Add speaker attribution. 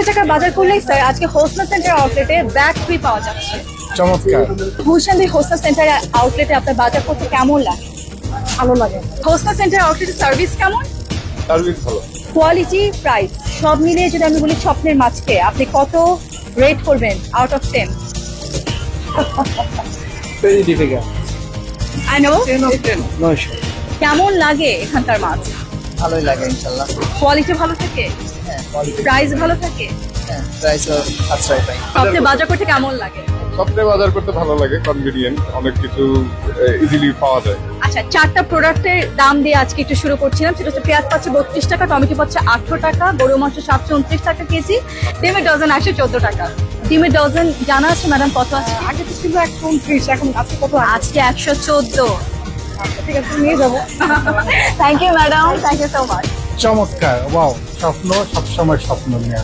Speaker 1: কোটি টাকার বাজার করলেই স্যার আজকে হোসনা সেন্টার আউটলেটে ব্যাগ ফ্রি পাওয়া যাচ্ছে।
Speaker 2: চমৎকার।
Speaker 1: হোসনা সেন্টার আউটলেটে আপনার বাজার করতে কেমন লাগে? ভালো লাগে। হোসনা সেন্টার আউটলেটের সার্ভিস কেমন?
Speaker 2: সার্ভিস ভালো।
Speaker 1: কোয়ালিটি প্রাইস সব মিলিয়ে যদি আমি বলি স্বপ্নের মাছকে আপনি কত রেট করবেন out of ten
Speaker 2: very difficult
Speaker 1: I know কেমন লাগে এখানকার মাছ?
Speaker 2: ভালোই লাগে ইনশাল্লাহ।
Speaker 1: কোয়ালিটি ভালো থাকে? প্রাইস ভালো থাকে?
Speaker 2: হ্যাঁ প্রাইসও সাশ্রয় পাই।
Speaker 1: আপনি বাজার করতে কেমন লাগে?
Speaker 3: সবচেয়ে বাজার করতে ভালো লাগে কনভিনিয়েন্ট অনেক কিছু ইজিলি পাওয়া যায়।
Speaker 1: আচ্ছা চারটা প্রোডাক্টের দাম দিয়ে আজকে একটু শুরু করছিলাম। সেটা হচ্ছে পেঁয়াজ পাচ্ছে বত্রিশ টাকা টমেটো পাচ্ছে আটশো টাকা গরু মাংস সাতশো উনত্রিশ টাকা কেজি ডিমের ডজন একশো চোদ্দ টাকা। ডিমের ডজন জানা আছে ম্যাডাম কত আছে?
Speaker 4: আগে তো ছিল একশো উনত্রিশ এখন আজকে কত
Speaker 1: আজকে একশো চোদ্দ।
Speaker 4: ঠিক আছে নিয়ে যাব।
Speaker 1: Thank you madam thank you so much
Speaker 2: চমৎকার ওয়াও স্বপ্ন সবসময় স্বপ্ন নিয়ে।